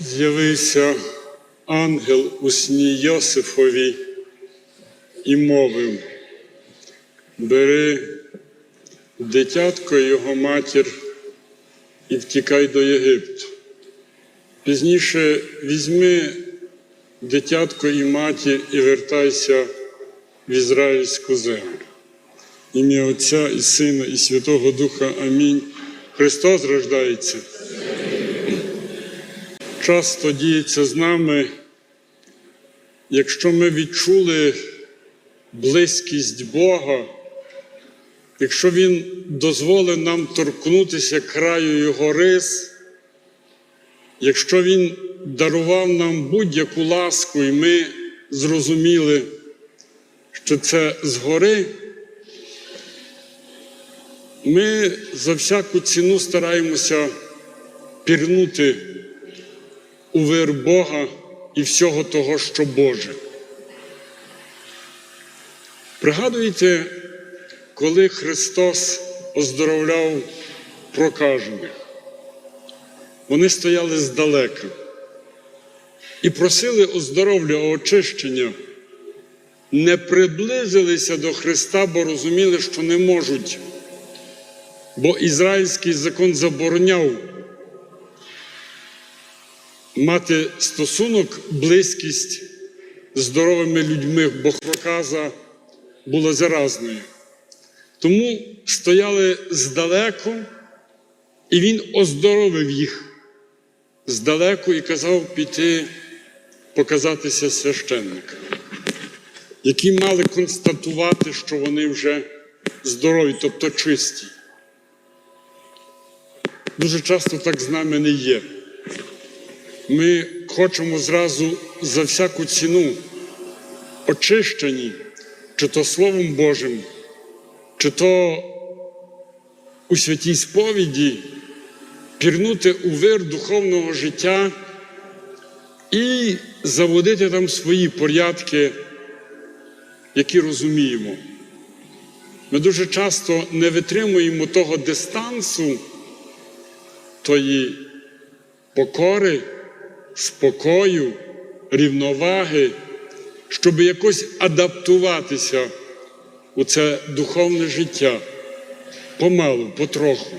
з'явився ангел у сні Йосифові і мовив: Бери дитятко його матір і втікай до Єгипту. Пізніше візьми дитятко і матір і вертайся в ізраїльську землю. Ім'я Отця і Сина, і Святого Духа. Амінь. Христос рождається. Часто діється з нами, якщо ми відчули близькість Бога, якщо Він дозволив нам торкнутися краю Його рис, якщо Він дарував нам будь-яку ласку, і ми зрозуміли, що це згори, ми за всяку ціну стараємося пірнути у вир Бога і всього того, що Боже. Пригадуєте, коли Христос оздоровляв прокажених, вони стояли здалека і просили оздоровлення, очищення, не приблизилися до Христа, бо розуміли, що не можуть, бо ізраїльський закон забороняв мати стосунок, близькість з здоровими людьми, бо проказа була заразною. Тому стояли здалеку, і він оздоровив їх здалеку і казав піти показатися священникам, які мали констатувати, що вони вже здорові, тобто чисті. Дуже часто так з нами не є. Ми хочемо зразу за всяку ціну очищені, чи то Словом Божим, чи то у святій сповіді пірнути у вир духовного життя і заводити там свої порядки, які розуміємо. Ми дуже часто не витримуємо того дистансу, тої покори, спокою, рівноваги, щоб якось адаптуватися у це духовне життя помалу, потроху.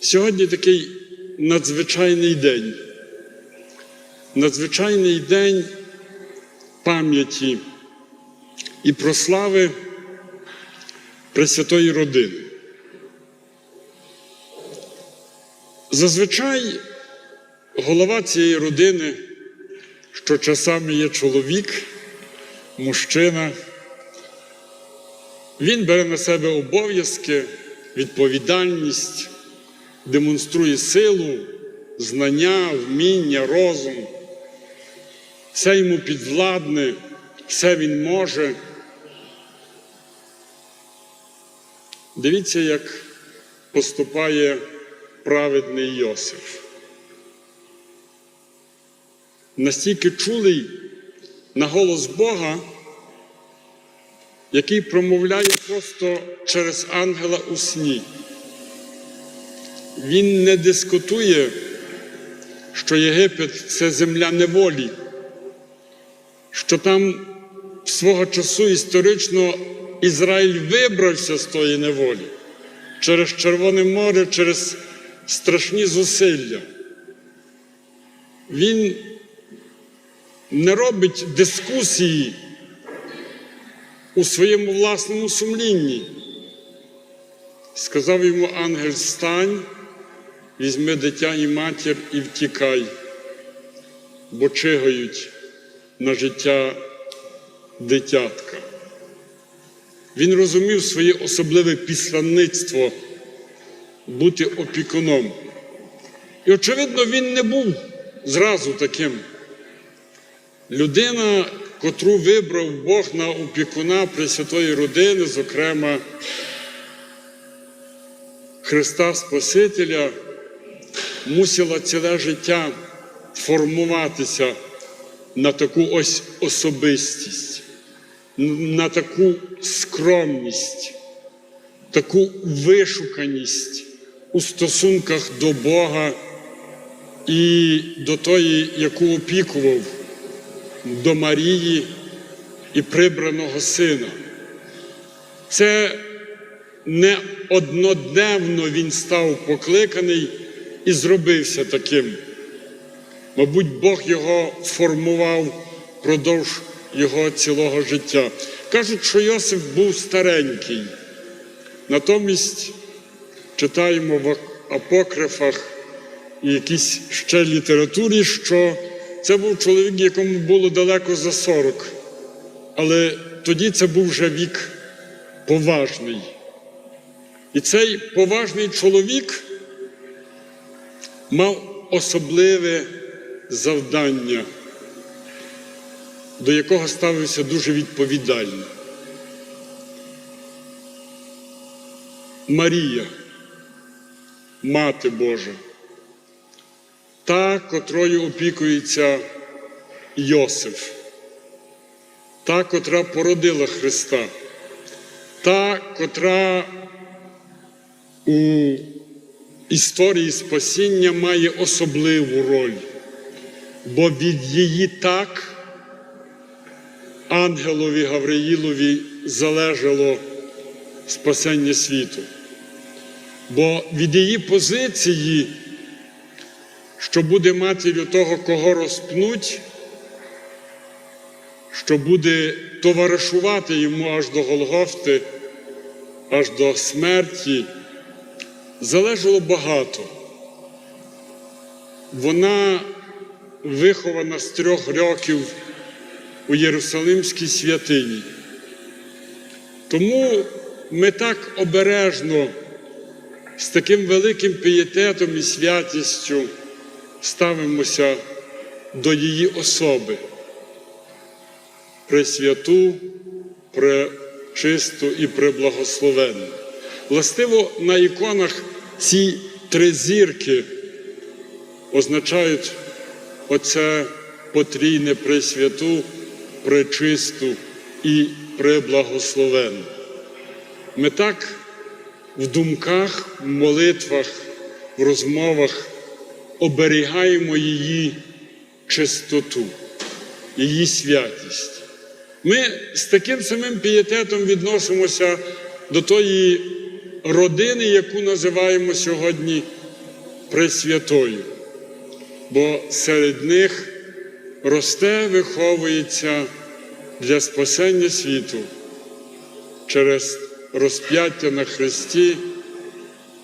Сьогодні такий надзвичайний день, надзвичайний день пам'яті і прослави Пресвятої родини. Зазвичай голова цієї родини, що часами є чоловік, мужчина, він бере на себе обов'язки, відповідальність, демонструє силу, знання, вміння, розум. Все йому підвладне, все він може. Дивіться, як поступає праведний Йосиф. Настільки чулий на голос Бога, який промовляє просто через ангела у сні. Він не дискутує, що Єгипет це земля неволі, що там свого часу історично Ізраїль вибрався з тої неволі через Червоне море, через страшні зусилля. Він не робить дискусії у своєму власному сумлінні. Сказав йому ангел, стань, візьми дитя і матір і втікай, бо чигають на життя дитятка. Він розумів своє особливе післанництво бути опікуном. І, очевидно, він не був зразу таким. Людина, котру вибрав Бог на опікуна Пресвятої родини, зокрема Христа Спасителя, мусила ціле життя формуватися на таку ось особистість, на таку скромність, таку вишуканість, у стосунках до Бога і до тої, яку опікував, до Марії і прибраного сина. Це не однодневно він став покликаний і зробився таким. Мабуть, Бог його формував впродовж його цілого життя. Кажуть, що Йосиф був старенький. Натомість читаємо в апокрифах і якійсь ще літературі, що це був чоловік, якому було далеко за 40. Але тоді це був вже вік поважний. І цей поважний чоловік мав особливе завдання, до якого ставився дуже відповідально. Марія, Мати Божа, та, котрою опікується Йосиф, та, котра породила Христа, та, котра у історії спасіння має особливу роль, бо від її так ангелові Гавриїлові залежало спасення світу. Бо від її позиції, що буде матір'ю того, кого розпнуть, що буде товаришувати йому аж до Голгофти, аж до смерті, залежало багато. Вона вихована з трьох років у Єрусалимській святині. Тому ми так обережно, з таким великим пієтетом і святістю ставимося до її особи, пресвяту, пречисту і преблагословенну. Властиво на іконах ці три зірки означають оце потрійне пресвяту, пречисту і преблагословенну. Ми так в думках, в молитвах, в розмовах оберігаємо її чистоту, її святість. Ми з таким самим пієтетом відносимося до тої родини, яку називаємо сьогодні Пресвятою, бо серед них росте, виховується для спасення світу через розп'яття на Христі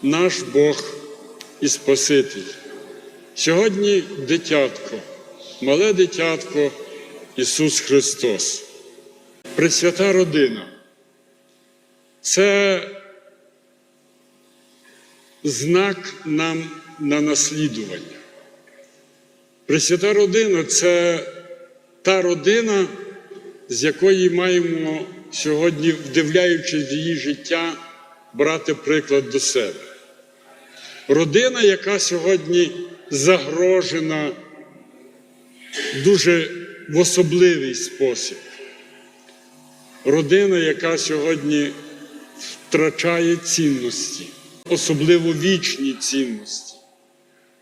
наш Бог і Спаситель. Сьогодні дитятко, мале дитятко Ісус Христос. Пресвята родина. Це знак нам на наслідування. Пресвята родина це та родина, з якої маємо сьогодні, вдивляючись її життя, брати приклад до себе. Родина, яка сьогодні загрожена дуже в особливий спосіб. Родина, яка сьогодні втрачає цінності, особливо вічні цінності.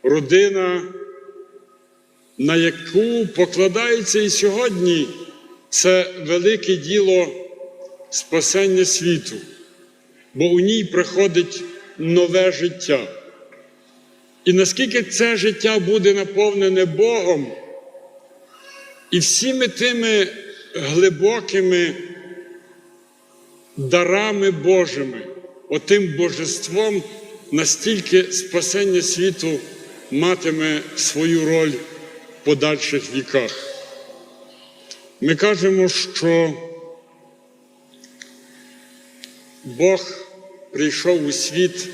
Родина, на яку покладається і сьогодні це велике діло спасення світу, бо у ній приходить нове життя. І наскільки це життя буде наповнене Богом і всіми тими глибокими дарами Божими, отим божеством, настільки спасення світу матиме свою роль в подальших віках. Ми кажемо, що Бог прийшов у світ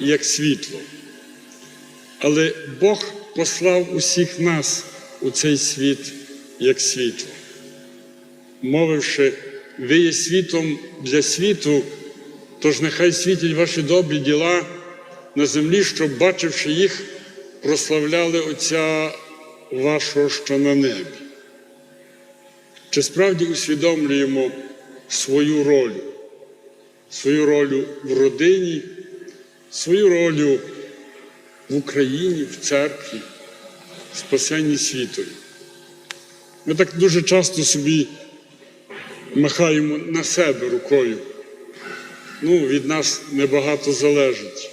як світло, але Бог послав усіх нас у цей світ як світло, мовивши, ви є світом для світу, тож нехай світять ваші добрі діла на землі, щоб, бачивши їх, прославляли Отця вашого, що на небі. Чи справді усвідомлюємо свою роль, свою роль в родині, свою роль в Україні, в церкві, в спасенні світові. Ми так дуже часто собі махаємо на себе рукою. Ну, від нас небагато залежить.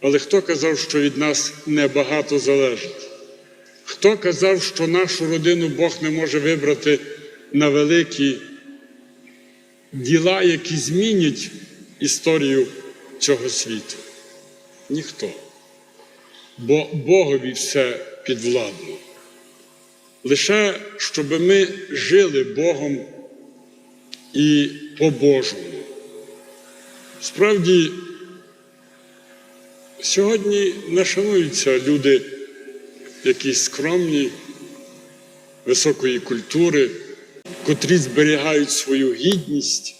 Але хто казав, що від нас небагато залежить? Хто казав, що нашу родину Бог не може вибрати на великі діла, які змінять історію цього світу? Ніхто. Бо Богові все підвладно. Лише щоб ми жили Богом і по-божому. Справді, сьогодні не шануються люди якісь скромні, високої культури, котрі зберігають свою гідність,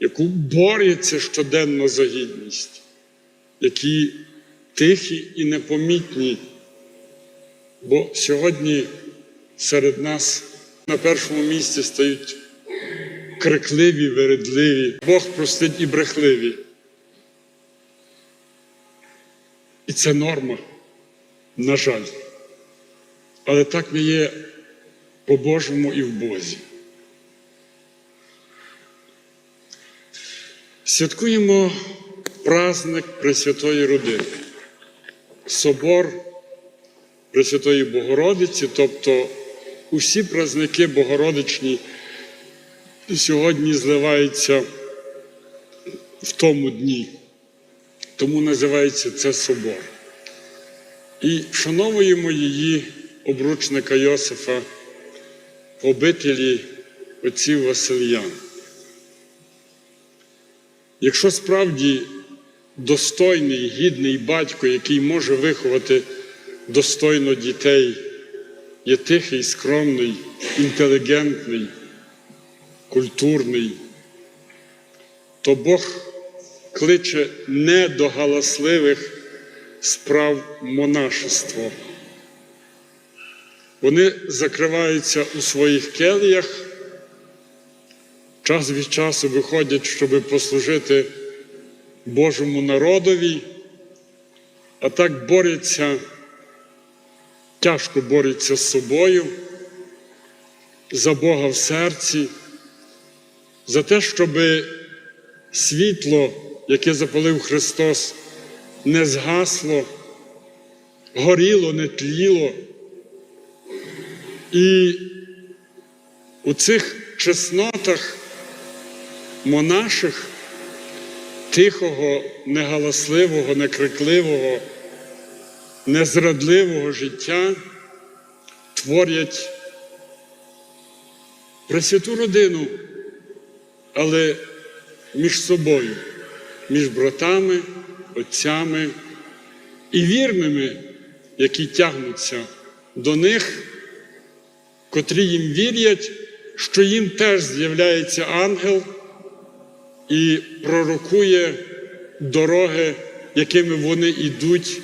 яку борються щоденно за гідність, які тихі і непомітні. Бо сьогодні серед нас на першому місці стають крикливі, вередливі, Бог простить і брехливі. І це норма, на жаль. Але так не є по-божому і в Бозі. Святкуємо праздник Пресвятої Родини, Собор Пресвятої Богородиці, тобто усі праздники Богородичні сьогодні зливаються в тому дні. Тому називається це собор. І вшановуємо її обручника Йосифа, обителі отців Васильян. Якщо справді достойний, гідний батько, який може виховати достойно дітей, є тихий, скромний, інтелігентний, культурний, то Бог кличе не до галасливих справ монашества. Вони закриваються у своїх келіях, час від часу виходять, щоб послужити Божому народові, а так борються, тяжко борються з собою, за Бога в серці, за те, щоб світло, яке запалив Христос, не згасло, горіло, не тліло. І у цих чеснотах монаших, тихого, негаласливого, некрикливого, незрадливого життя творять пресвяту родину, але між собою, між братами, отцями і вірними, які тягнуться до них, котрі їм вірять, що їм теж з'являється ангел і пророкує дороги, якими вони йдуть,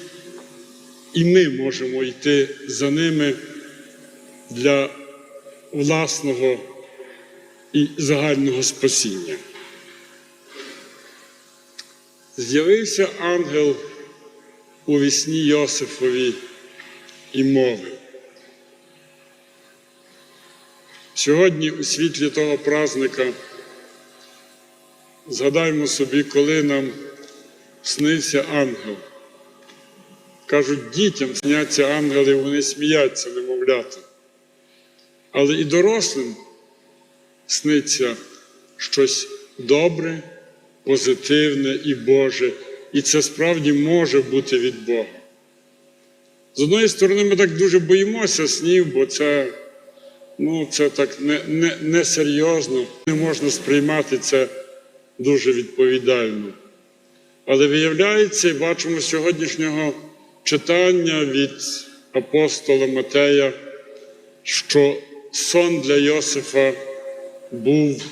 і ми можемо йти за ними для власного і загального спасіння. З'явився ангел у вісні Йосифові і мовив. Сьогодні, у світлі того празника, згадаймо собі, коли нам снився ангел. Кажуть, дітям сняться ангели, вони сміються, немовлята. Але і дорослим сниться щось добре, позитивне і Боже. І це справді може бути від Бога. З одної сторони, ми так дуже боїмося снів, бо це, ну, це так несерйозно, не, не не можна сприймати це дуже відповідально. Але виявляється, і бачимо сьогоднішнього читання від апостола Матея, що сон для Йосифа був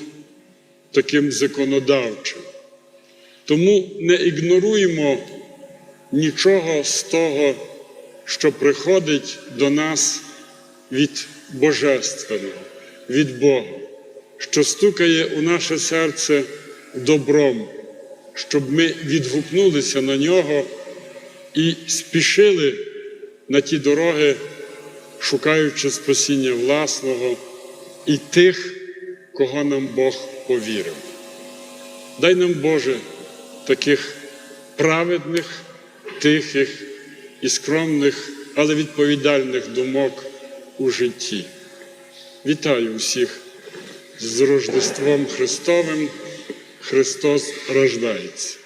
таким законодавчим. Тому не ігноруємо нічого з того, що приходить до нас від Божественного, від Бога, що стукає у наше серце добром, щоб ми відгукнулися на нього і спішили на ті дороги, шукаючи спасіння власного і тих, кого нам Бог повірив. Дай нам, Боже, таких праведних, тихих і скромних, але відповідальних думок у житті. Вітаю всіх з Рождеством Христовим. Христос рождається.